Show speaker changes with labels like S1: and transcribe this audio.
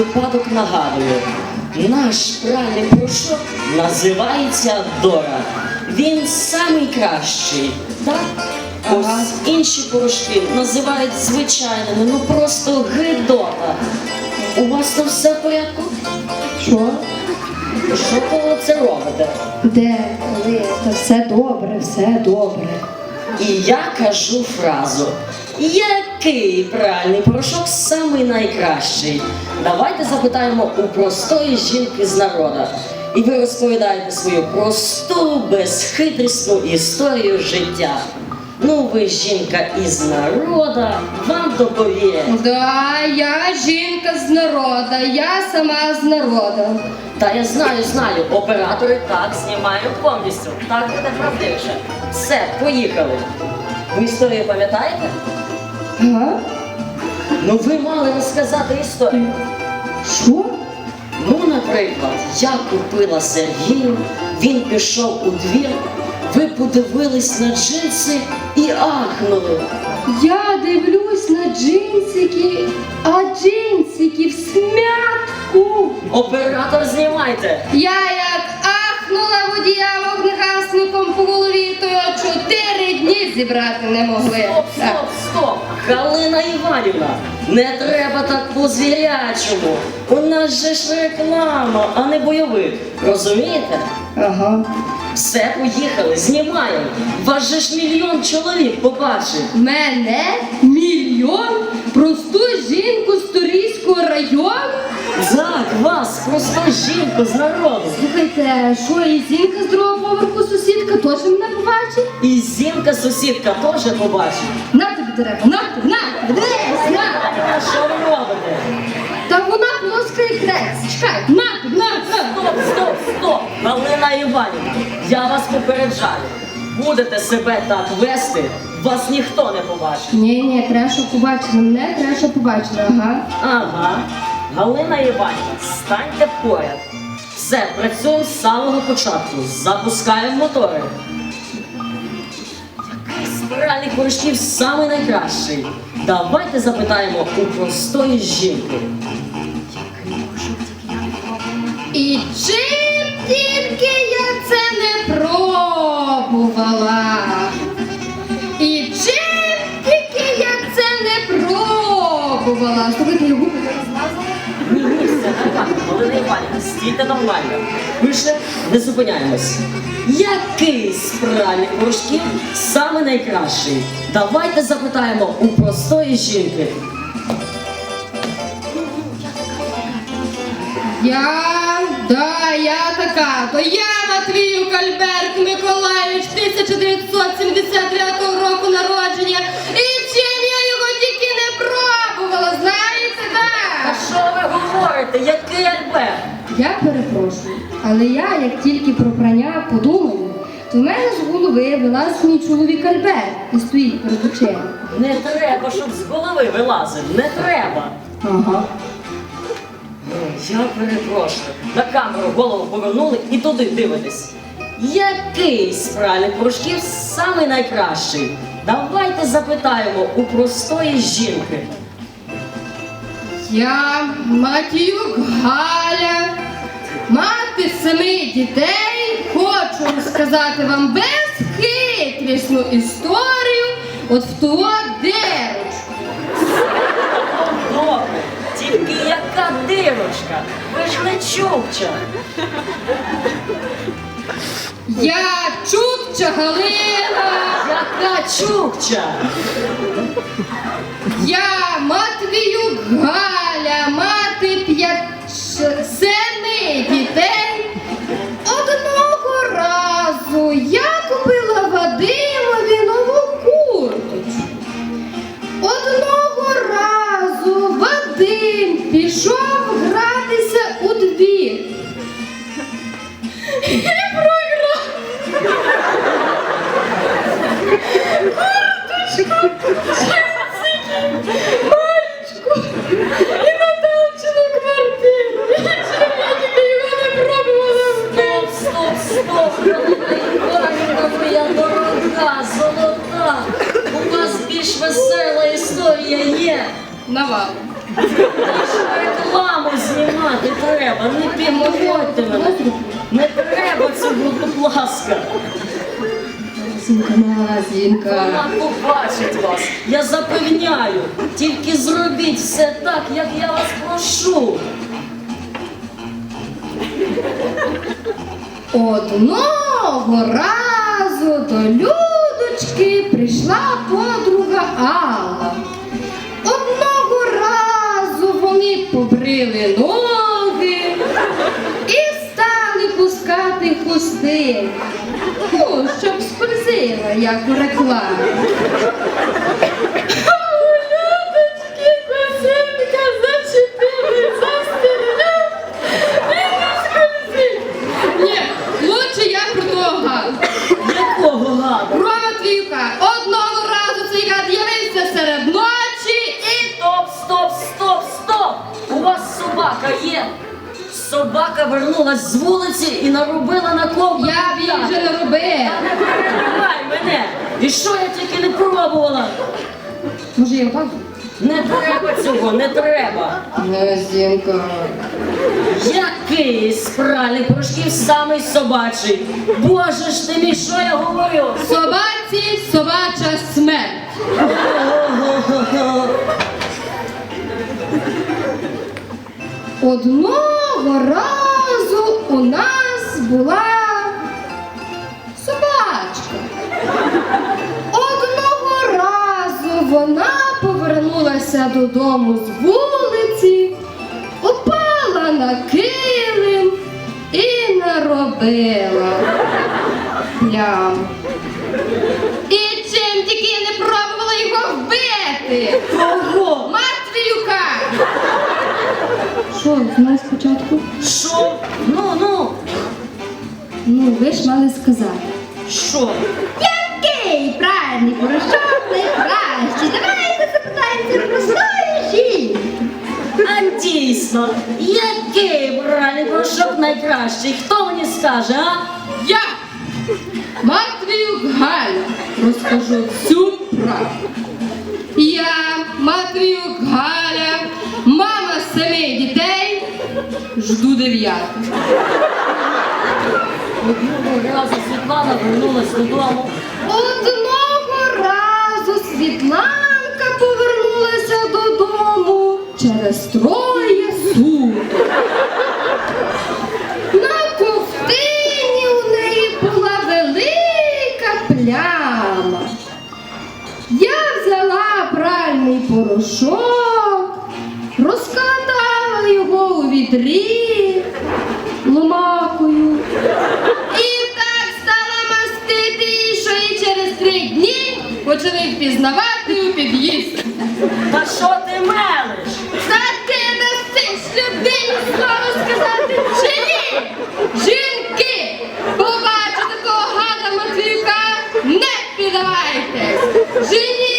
S1: випадок нагадую. Наш пральний порошок називається Дора. Він самий кращий, так? Ось інші порошки називають звичайними, ну просто гидота. У вас там все в порядку?
S2: Що?
S1: Що ви це робите?
S2: Де? Коли? Та все добре, все добре.
S1: І я кажу фразу. Який пральний порошок самий найкращий? Давайте запитаємо у простої жінки з народа. І ви розповідаєте свою просту, безхитрісну історію життя. Ну, ви жінка із народа, вам то повірять.
S2: Да, я жінка з народа, я сама з народу.
S1: Та я знаю, знаю, оператори так знімають повністю. Так буде правдивіше. Все, поїхали. Ви історію пам'ятаєте?
S2: Ага.
S1: Ну ви мали розказати історію.
S2: Що?
S1: Ну, наприклад, я купила Сергію, він пішов у двір, ви подивились на джинси і ахнули.
S2: Я дивлюсь на джинсики, а джинсики в смятку.
S1: Оператор знімайте.
S2: Я як ахнула водія вогнегасником по голові, то його чотири дні зібрати не могли.
S1: Стоп, стоп, стоп! Галина Іванівна, не треба так по-звірячому. У нас же ж реклама, а не бойовик. Розумієте?
S2: Ага.
S1: Все, поїхали, знімаємо. Вас же ж мільйон чоловік побачив.
S2: Мене мільйон просту жінку з Турійського району.
S1: Так, вас, просто жінку з народу.
S2: Слухайте, що і жінка з другого поверху сусідка теж мене побачить?
S1: І зінка сусідка теж побачить.
S2: На тобі дерева, на тобі, на тобі, дивись, на.
S1: А що ви робите?
S2: Та вона плоска і крець. Чекай, на тобі, на, на.
S1: Стоп, стоп, стоп! Галина Іванівна, я вас попереджаю. Будете себе так вести, вас ніхто не побачить.
S2: Ні, ні, треба, щоб побачили. Мене треба, щоб побачили, ага.
S1: Ага. Галина Іванівна, станьте поряд. Все, працюємо з самого початку. Запускаємо мотори. Який з спиральних самий найкращий? Давайте запитаємо у простої жінки. Не?
S2: І чим тільки я це не пробувала. І чим тільки я це не пробувала. Слухайте, я губи зараз змазала.
S1: Ні, ні, все нормально. Галина Іванівна, стійте нормально. Ми ще не зупиняємось. Який з пральних порошків саме найкращий? Давайте запитаємо у простої жінки.
S2: Я, да, я така, то я Матвію Кальберт Миколаївич 1979 року народження. І чим я його тільки не пробувала, знаєте,
S1: Та
S2: да?
S1: що ви говорите? Який?
S2: Я перепрошую, але я, як тільки про прання подумаю, то в мене з голови вилазить мій чоловік Альберт і стоїть перед очима.
S1: Не треба, щоб з голови вилазив. Не треба.
S2: Ага.
S1: Я перепрошую. На камеру голову повернули і туди дивитесь. Який з пральних порошків самий найкращий? Давайте запитаємо у простої жінки.
S2: Я Матіюк Галя, мати семи дітей, хочу розказати вам безхитрісну історію от в ту дирочку.
S1: Добре, тільки яка дирочка? Ви ж не чукча.
S2: Я Чукча Галина,
S1: Яка чукча?
S2: я Матвіюк Галя, мати п'ять навалу. Рекламу
S1: знімати треба, не підводьте мене. Не треба це, будь ласка.
S2: Зінка, Зінка.
S1: Вона побачить вас. Я запевняю. Тільки зробіть все так, як я вас прошу.
S2: Одного разу до людочки прийшла подруга Алла. Побрили ноги і стали пускати хусти. Ну, щоб спросила, як у рекламі.
S1: Собака є. Собака вернулась з вулиці і наробила на ковбу.
S2: я б їй вже не робив.
S1: Не перебивай мене! І що я тільки не пробувала?
S2: Може, я отак?
S1: Не треба цього, не треба.
S2: Не,
S1: Який з пральних порошків самий собачий? Боже ж ти мій, що я говорю?
S2: Собаці собача смерть. Одного разу у нас була собачка. Одного разу вона повернулася додому з вулиці, упала на килим і наробила плям. І чим тільки не пробувала його вбити.
S1: Кого?
S2: Матвіюка! Що, знов спочатку?
S1: Що? Ну, ну,
S2: Ну, ви ж мали сказати.
S1: що?
S2: Який правильний порошок найкращий? Давайте запитаємося простої жінки.
S1: А дійсно, який пральний порошок найкращий? Хто мені скаже, а?
S2: Я, Матвіюк Галя, розкажу всю правду. Я, Матвіюк Галя, мама з семи дітей, жду дев'ятих.
S1: Одного разу Світлана вернулась додому.
S2: Одного разу Світланка повернулася додому через троє суток. На ковтині у неї була велика пляма. Я взяла пральний порошок, три ломакою. І так стала мастити, що і через три дні почали впізнавати у під'їзд.
S1: Та що ти мелиш?
S2: Та ти дасиш людині слово сказати чи ні? Жінки, побачите такого гада Матвіюка, не піддавайтесь. Жені